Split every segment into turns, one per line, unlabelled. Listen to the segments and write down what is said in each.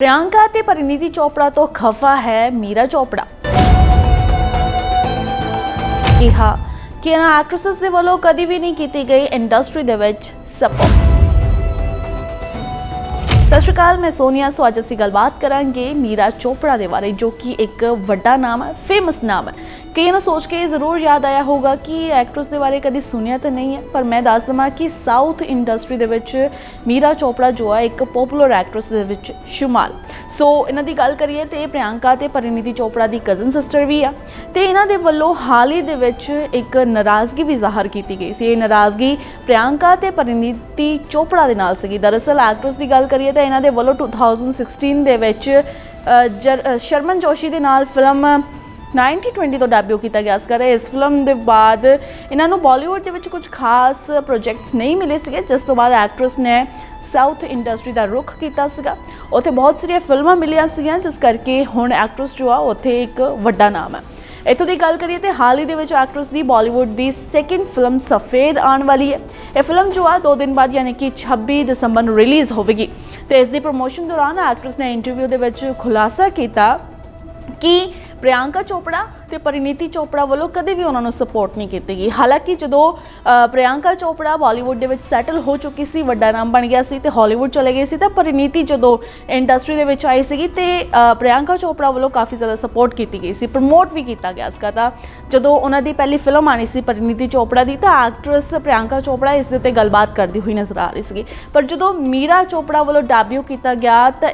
ਪ੍ਰਿਯੰਕਾ ਤੇ ਪਰਿਨੀਤੀ ਚੋਪੜਾ ਤੋਂ ਖਫਾ ਹੈ ਮੀਰਾ ਚੋਪੜਾ। ਕਿਹਾ ਕਿ ਇਹਨਾਂ ਐਕਟ੍ਰੈਸਸ ਦੇ ਵੱਲੋਂ ਕਦੀ ਵੀ ਨਹੀਂ ਕੀਤੀ ਗਈ ਇੰਡਸਟਰੀ ਦੇ ਵਿੱਚ ਸਪੋਰਟ ਸਤਿ ਸ਼੍ਰੀ ਅਕਾਲ, ਮੈਂ ਸੋਨੀਆ। ਸੋ ਅੱਜ ਅਸੀਂ ਗੱਲਬਾਤ ਕਰਾਂਗੇ ਮੀਰਾ ਚੋਪੜਾ ਦੇ ਬਾਰੇ, ਜੋ ਕਿ ਇੱਕ ਵੱਡਾ ਨਾਮ ਹੈ ਫੇਮਸ ਨਾਮ ਹੈ। ਕਈਆਂ ਨੂੰ ਸੋਚ ਕੇ ਜ਼ਰੂਰ ਯਾਦ ਆਇਆ ਹੋਗਾ ਕਿ ਐਕਟਰਸ ਦੇ ਬਾਰੇ ਕਦੀ ਸੁਣਿਆ ਤਾਂ ਨਹੀਂ ਹੈ, ਪਰ ਮੈਂ ਦੱਸ ਦਵਾਂ ਕਿ ਸਾਊਥ ਇੰਡਸਟਰੀ ਦੇ ਵਿੱਚ ਮੀਰਾ ਚੋਪੜਾ ਜੋ ਹੈ, ਇੱਕ ਪਪੂਲਰ ਐਕਟਰਸ ਦੇ ਵਿੱਚ ਸ਼ੁਮਾਰ। ਸੋ ਇਹਨਾਂ ਦੀ ਗੱਲ ਕਰੀਏ ਤੇ ਪ੍ਰਿਯੰਕਾ ਤੇ ਪਰਿਨੀਤੀ ਚੋਪੜਾ ਦੀ ਕਜ਼ਨ ਸਿਸਟਰ ਵੀ ਆ। ਤੇ ਇਹਨਾਂ ਦੇ ਵੱਲੋਂ ਹਾਲ ਹੀ ਦੇ ਵਿੱਚ ਇੱਕ ਨਾਰਾਜ਼ਗੀ ਵੀ ਜ਼ਾਹਰ ਕੀਤੀ ਗਈ ਸੀ। ਇਹ ਨਾਰਾਜ਼ਗੀ ਪ੍ਰਿਯੰਕਾ ਤੇ ਪਰਿਨੀਤੀ ਚੋਪੜਾ ਦੇ ਨਾਲ ਸੀਗੀ। ਦਰਅਸਲ ਐਕਟਰਸ ਦੀ ਗੱਲ ਕਰੀਏ ਤਾਂ ਇਹਨਾਂ ਦੇ ਵੱਲੋਂ 2016 ਦੇ ਵਿੱਚ ਜਰ- ਸ਼ਰਮਨ ਜੋਸ਼ੀ ਦੇ ਨਾਲ ਫਿਲਮ 1920 ਤੋਂ ਡੈਬਿਊ ਕੀਤਾ ਗਿਆ ਸੀਗਾ ਤੇ ਇਸ ਫਿਲਮ ਦੇ ਬਾਅਦ ਇਹਨਾਂ ਨੂੰ ਬਾਲੀਵੁੱਡ ਦੇ ਵਿੱਚ ਕੁਝ ਖਾਸ ਪ੍ਰੋਜੈਕਟਸ ਨਹੀਂ ਮਿਲੇ ਸੀਗੇ, ਜਿਸ ਤੋਂ ਬਾਅਦ ਐਕਟਰਸ ਨੇ ਸਾਊਥ ਇੰਡਸਟਰੀ ਦਾ ਰੁਖ ਕੀਤਾ ਸੀਗਾ। ਉੱਥੇ ਬਹੁਤ ਸਾਰੀਆਂ ਫਿਲਮਾਂ ਮਿਲੀਆਂ ਸੀਗੀਆਂ, ਜਿਸ ਕਰਕੇ ਹੁਣ ਐਕਟਰਸ ਜੋ ਆ, ਉੱਥੇ ਇੱਕ ਵੱਡਾ ਨਾਮ ਹੈ। ਇੱਥੋਂ ਦੀ ਗੱਲ ਕਰੀਏ ਤੇ ਹਾਲ ਹੀ ਦੇ ਵਿੱਚ ਐਕਟਰਸ ਦੀ ਬਾਲੀਵੁੱਡ ਦੀ ਸੈਕਿੰਡ ਫਿਲਮ ਸਫੇਦ ਆਉਣ ਵਾਲੀ ਹੈ। ਇਹ ਫਿਲਮ ਜੋ ਆ 2 ਦਿਨ ਬਾਅਦ ਯਾਨੀ ਕਿ 26 ਦਸੰਬਰ ਨੂੰ ਰਿਲੀਜ਼ ਹੋਵੇਗੀ। ਤੇ ਇਸ ਦੀ ਪ੍ਰੋਮੋਸ਼ਨ ਦੌਰਾਨ ਐਕਟਰਸ ਨੇ ਇੰਟਰਵਿਊ ਦੇ ਵਿੱਚ ਖੁਲਾਸਾ ਕੀਤਾ ਕਿ ਪ੍ਰਿਯੰਕਾ ਚੋਪੜਾ ਤੇ ਪਰਿਨੀਤੀ ਚੋਪੜਾ ਵੱਲੋਂ ਕਦੇ ਵੀ ਉਹਨਾਂ ਨੂੰ ਸਪੋਰਟ ਨਹੀਂ ਕੀਤੀ ਗਈ। ਹਾਲਾਂਕਿ ਜਦੋਂ ਅ, ਪ੍ਰਿਯੰਕਾ ਚੋਪੜਾ ਬਾਲੀਵੁੱਡ ਦੇ ਵਿੱਚ ਸੈਟਲ ਹੋ ਚੁੱਕੀ ਸੀ ਵੱਡਾ ਨਾਮ ਬਣ ਗਿਆ ਸੀ ਤੇ ਹਾਲੀਵੁੱਡ ਚਲੇ ਗਈ ਸੀ ਤਾਂ ਪਰਿਨੀਤੀ ਜਦੋਂ ਇੰਡਸਟਰੀ ਦੇ ਵਿੱਚ ਆਈ ਸੀਗੀ ਤੇ ਅ, ਪ੍ਰਿਯੰਕਾ ਚੋਪੜਾ ਵੱਲੋਂ ਕਾਫੀ ਜ਼ਿਆਦਾ ਸਪੋਰਟ ਕੀਤੀ ਗਈ ਸੀ ਪ੍ਰਮੋਟ ਵੀ ਕੀਤਾ ਗਿਆ ਸੀਗਾ। ਤਾਂ ਜਦੋਂ ਉਹਨਾਂ ਦੀ ਪਹਿਲੀ ਫਿਲਮ ਆਣੀ ਸੀ ਪਰਿਨੀਤੀ ਚੋਪੜਾ ਦੀ ਤਾਂ ਐਕਟਰੈਸ ਪ੍ਰਿਯੰਕਾ ਚੋਪੜਾ ਇਸ ਦੇ ਉੱਤੇ ਗੱਲਬਾਤ ਕਰਦੀ ਹੋਈ ਨਜ਼ਰ ਆ ਰਹੀ ਸੀਗੀ। ਪਰ ਜਦੋਂ ਮੀਰਾ ਚੋਪੜਾ ਵੱਲੋਂ ਡੈਬਿਊ ਕੀਤਾ ਗਿਆ ਤਾਂ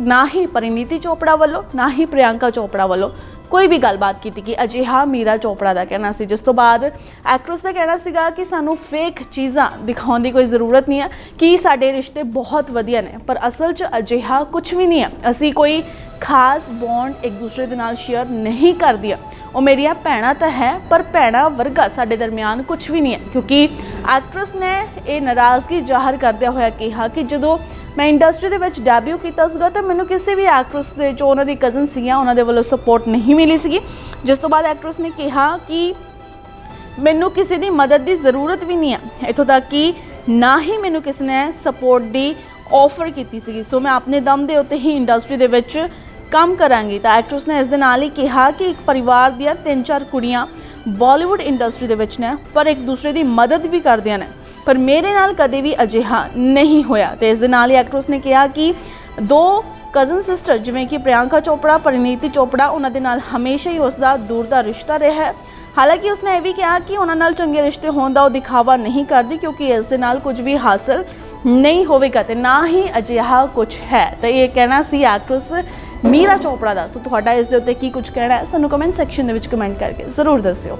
ਨਾ ਹੀ ਪਰਿਨੀਤੀ ਚੋਪੜਾ ਵੱਲੋਂ, ਨਾ ਹੀ ਪ੍ਰਿਯੰਕਾ ਚੋਪੜਾ ਵੱਲੋਂ ਕੋਈ ਵੀ ਗੱਲਬਾਤ ਕੀਤੀ ਕਿ ਅਜਿਹਾ ਮੀਰਾ ਚੋਪੜਾ ਦਾ ਕਹਿਣਾ ਸੀ। ਜਿਸ ਤੋਂ ਬਾਅਦ ਐਕਟਰਸ ਦਾ ਕਹਿਣਾ ਸੀਗਾ ਕਿ ਸਾਨੂੰ ਫੇਕ ਚੀਜ਼ਾਂ ਦਿਖਾਉਣ ਦੀ ਕੋਈ ਜ਼ਰੂਰਤ ਨਹੀਂ ਹੈ, ਕਿ ਸਾਡੇ ਰਿਸ਼ਤੇ ਬਹੁਤ ਵਧੀਆ ਨੇ, ਪਰ ਅਸਲ 'ਚ ਅਜਿਹਾ ਕੁਝ ਵੀ ਨਹੀਂ ਹੈ। ਅਸੀਂ ਕੋਈ ਖਾਸ ਬੌਂਡ ਇੱਕ ਦੂਸਰੇ ਦੇ ਨਾਲ ਸ਼ੇਅਰ ਨਹੀਂ ਕਰਦੀਆਂ। ਉਹ ਮੇਰੀਆਂ ਭੈਣਾਂ ਤਾਂ ਹੈ, ਪਰ ਭੈਣਾਂ ਵਰਗਾ ਸਾਡੇ ਦਰਮਿਆਨ ਕੁਝ ਵੀ ਨਹੀਂ ਹੈ, ਕਿਉਂਕਿ ਐਕਟਰਸ ਨੇ ਇਹ ਨਾਰਾਜ਼ਗੀ ਜ਼ਾਹਰ ਕਰਦਿਆਂ ਹੋਇਆ ਕਿਹਾ ਕਿ ਜਦੋਂ ਮੈਂ ਇੰਡਸਟਰੀ ਦੇ ਵਿੱਚ ਡੈਬਿਊ ਕੀਤਾ ਸੀਗਾ ਤਾਂ ਮੈਨੂੰ ਕਿਸੇ ਵੀ ਐਕਟਰਸ ਦੇ ਜੋ ਉਹਨਾਂ ਦੀ ਕਜ਼ਨ ਸੀਗੀਆਂ, ਉਹਨਾਂ ਦੇ ਵੱਲੋਂ ਸਪੋਰਟ ਨਹੀਂ ਮਿਲੀ ਸੀਗੀ। ਜਿਸ ਤੋਂ ਬਾਅਦ ਐਕਟਰਸ ਨੇ ਕਿਹਾ ਕਿ ਮੈਨੂੰ ਕਿਸੇ ਦੀ ਮਦਦ ਦੀ ਜ਼ਰੂਰਤ ਵੀ ਨਹੀਂ ਹੈ ਇੱਥੋਂ ਤੱਕ ਕਿ ਨਾ ਹੀ ਮੈਨੂੰ ਕਿਸੇ ਨੇ ਸਪੋਰਟ ਦੀ ਆਫਰ ਕੀਤੀ ਸੀਗੀ। ਸੋ ਮੈਂ ਆਪਣੇ ਦਮ ਦੇ ਉੱਤੇ ਹੀ ਇੰਡਸਟਰੀ ਦੇ ਵਿੱਚ ਕੰਮ ਕਰਾਂਗੀ। ਤਾਂ ਐਕਟਰਸ ਨੇ ਇਸ ਦੇ ਨਾਲ ਹੀ ਕਿਹਾ ਕਿ ਇੱਕ ਪਰਿਵਾਰ ਦੀਆਂ ਤਿੰਨ ਚਾਰ ਕੁੜੀਆਂ ਬਾਲੀਵੁੱਡ ਇੰਡਸਟਰੀ ਦੇ ਵਿੱਚ ਨੇ, ਪਰ ਇੱਕ ਦੂਸਰੇ ਦੀ ਮਦਦ ਵੀ ਕਰਦੀਆਂ ਨੇ। ਪਰ ਮੇਰੇ ਨਾਲ ਕਦੇ ਵੀ ਅਜਿਹਾ ਨਹੀਂ ਹੋਇਆ। ਤੇ ਇਸ ਦੇ ਨਾਲ ਹੀ ਐਕਟਰਸ ਨੇ ਕਿਹਾ ਕਿ ਦੋ ਕਜ਼ਨ ਸਿਸਟਰ ਜਿਵੇਂ ਕਿ ਪ੍ਰਿਯੰਕਾ ਚੋਪੜਾ, ਪਰਿਨੀਤੀ ਚੋਪੜਾ, ਉਹਨਾਂ ਦੇ ਨਾਲ ਹਮੇਸ਼ਾ ਹੀ ਉਸ ਦਾ ਦੂਰ ਦਾ ਰਿਸ਼ਤਾ ਰਿਹਾ ਹੈ। ਹਾਲਾਂਕਿ ਉਸਨੇ ਇਹ ਵੀ ਕਿਹਾ ਕਿ ਉਹਨਾਂ ਨਾਲ ਚੰਗੇ ਰਿਸ਼ਤੇ ਹੋਣ ਦਾ ਉਹ ਦਿਖਾਵਾ ਨਹੀਂ ਕਰਦੀ ਕਿਉਂਕਿ ਇਸ ਦੇ ਨਾਲ ਕੁਝ ਵੀ ਹਾਸਲ ਨਹੀਂ ਹੋਵੇਗਾ ਤੇ ਨਾ ਹੀ ਅਜਿਹਾ ਕੁਝ ਹੈ। ਤਾਂ ਇਹ ਕਹਿਣਾ ਸੀ ਐਕਟਰਸ ਮੀਰਾ ਚੋਪੜਾ ਦਾ। ਸੋ ਤੁਹਾਡਾ ਇਸ ਦੇ ਉੱਤੇ ਕੀ ਕੁਝ ਕਹਿਣਾ ਹੈ, ਸਾਨੂੰ ਕਮੈਂਟ ਸੈਕਸ਼ਨ ਦੇ ਵਿੱਚ ਕਮੈਂਟ ਕਰਕੇ ਜ਼ਰੂਰ ਦੱਸਿਓ।